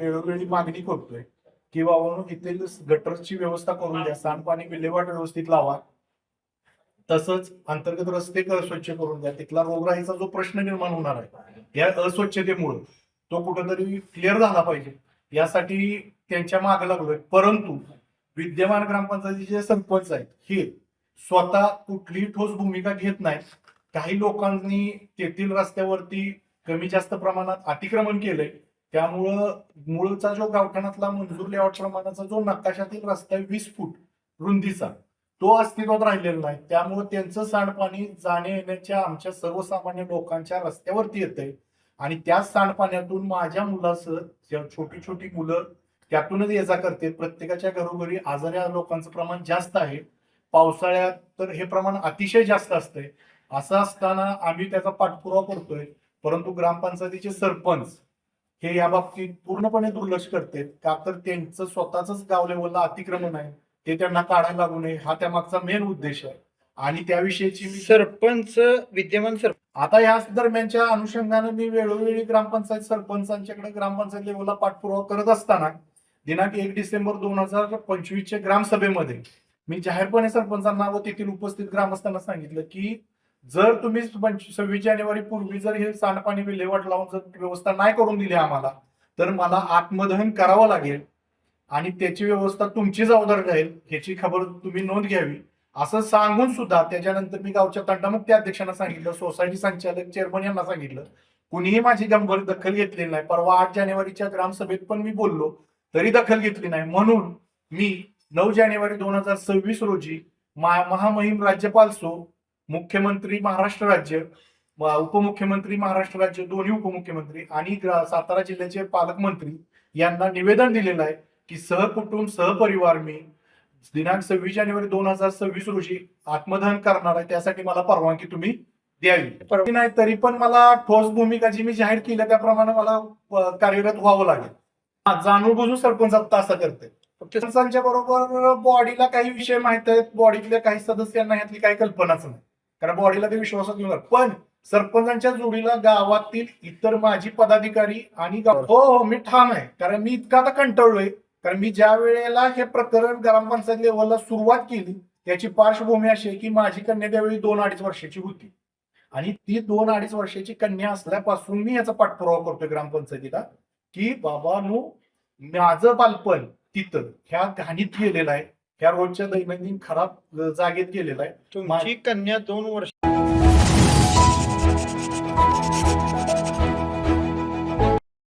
वेळोवेळी मागणी करतोय की बाबा इथे गटरची व्यवस्था करून द्या सांडपाणी विल्हेवाट व्यवस्थित लावा. तसंच अंतर्गत रस्ते स्वच्छ करून द्या. तिथला रोगराईचा जो प्रश्न निर्माण होणार आहे या अस्वच्छतेमुळे तो कुठेतरी क्लिअर झाला पाहिजे. यासाठी त्यांच्या मागे लागलोय. परंतु विद्यमान ग्रामपंचायतीचे जे सरपंच आहेत हे स्वतः कुठलीही ठोस भूमिका घेत नाही काही लोकांनी तेथील रस्त्यावरती कमी जास्त प्रमाणात अतिक्रमण केलंय. त्यामुळं मूळचा जो गावठाणातला मंजूर लेआउट प्रमाणाचा जो नकाशातील रस्ता आहे वीस फूट रुंदीचा तो अस्तित्वात राहिलेला नाही. त्यामुळे त्यांचं सांडपाणी जाण्या येण्याच्या आमच्या सर्वसामान्य लोकांच्या रस्त्यावरती येतंय. आणि त्या सांडपाण्यातून माझ्या मुलासह छोटी छोटी मुलं त्यातूनच ये जा करते. प्रत्येकाच्या घरोघरी आजाऱ्या लोकांचं प्रमाण जास्त आहे. पावसाळ्यात तर हे प्रमाण अतिशय जास्त असतंय. असं असताना आम्ही त्याचा पाठपुरावा करतोय. परंतु ग्रामपंचायतीचे सरपंच हे या बाबतीत पूर्णपणे दुर्लक्ष करते. का तर त्यांचं स्वतःच गाव लेवलला अतिक्रमण आहे. ते त्यांना काढायला लागू नये. हा त्या मागचा मेन उद्देश आहे. आणि त्याविषयीची मी सरपंच विद्यमान सरपंच आता या दरम्यानच्या अनुषंगाने मी वेळोवेळी ग्रामपंचायत सरपंचांच्याकडे ग्रामपंचायत लेवलला पाठपुरावा करत असताना दिनांक एक डिसेंबर दोन हजार पंचवीसच्या ग्रामसभेमध्ये मी जाहीरपणे सरपंचांना व तेथील उपस्थित ग्रामस्थांना सांगितलं की जर तुम्ही सव्वीस जानेवारी पूर्वी जर हे सांडपाणी विल्हेवाट लावून जर व्यवस्था नाही करून दिली आम्हाला तर मला आत्मदहन करावं लागेल आणि त्याची व्यवस्था तुमची जबाबदारी राहील ह्याची खबर तुम्ही नोंद घ्यावी. असं सांगून सुद्धा त्याच्यानंतर मी गावच्या तंटामुक्ती अध्यक्षांना सांगितलं सोसायटी संचालक चेअरमन यांना सांगितलं कुणीही माझी गंभीर दखल घेतलेली नाही. परवा आठ जानेवारीच्या ग्रामसभेत पण मी बोललो तरी दखल घेतली नाही. म्हणून मी नऊ जानेवारी दोन हजार सव्वीस रोजी महामहिम राज्यपाल सो मुख्यमंत्री महाराष्ट्र राज्य उपमुख्यमंत्री महाराष्ट्र राज्य दोन्ही उपमुख्यमंत्री आणि सातारा जिल्ह्याचे पालकमंत्री यांना निवेदन दिलेलं आहे की सहकुटुंब सहपरिवार मी दिनांक सव्वीस जानेवारी दोन हजार सव्वीस रोजी आत्मदहन करणार आहे. त्यासाठी मला परवानगी तुम्ही द्यावी. परवानगी नाही तरी पण मला ठोस भूमिका जी मी जाहीर केली त्याप्रमाणे मला कार्यरत व्हावं लागेल. जाणून बुजून सरपंच असं करते सरपंचांच्या बरोबर बॉडीला काही विषय माहीत आहेत बॉडीतल्या काही सदस्यांना ह्यातली काही कल्पनाच नाही. कारण बॉडीला ते विश्वासात घेणार पण सरपंचांच्या जोडीला गावातील इतर माजी पदाधिकारी आणि हो हो मी ठाम आहे. कारण मी इतका आता कंटाळलोय. कारण मी ज्या वेळेला हे प्रकरण ग्रामपंचायत लेवलला सुरुवात केली त्याची पार्श्वभूमी अशी आहे की माझी कन्या त्यावेळी दोन अडीच वर्षाची होती. आणि ती दोन अडीच वर्षाची कन्या असल्यापासून मी याचा पाठपुरावा करतोय ग्रामपंचायतीला की बाबांनो माझं बालपण तिथं ह्या घाणीत गेलेलं आहे. ह्या रोजच्या दैनंदिन खराब जागेत गेलेला आहे. तुमची कन्या दोन वर्ष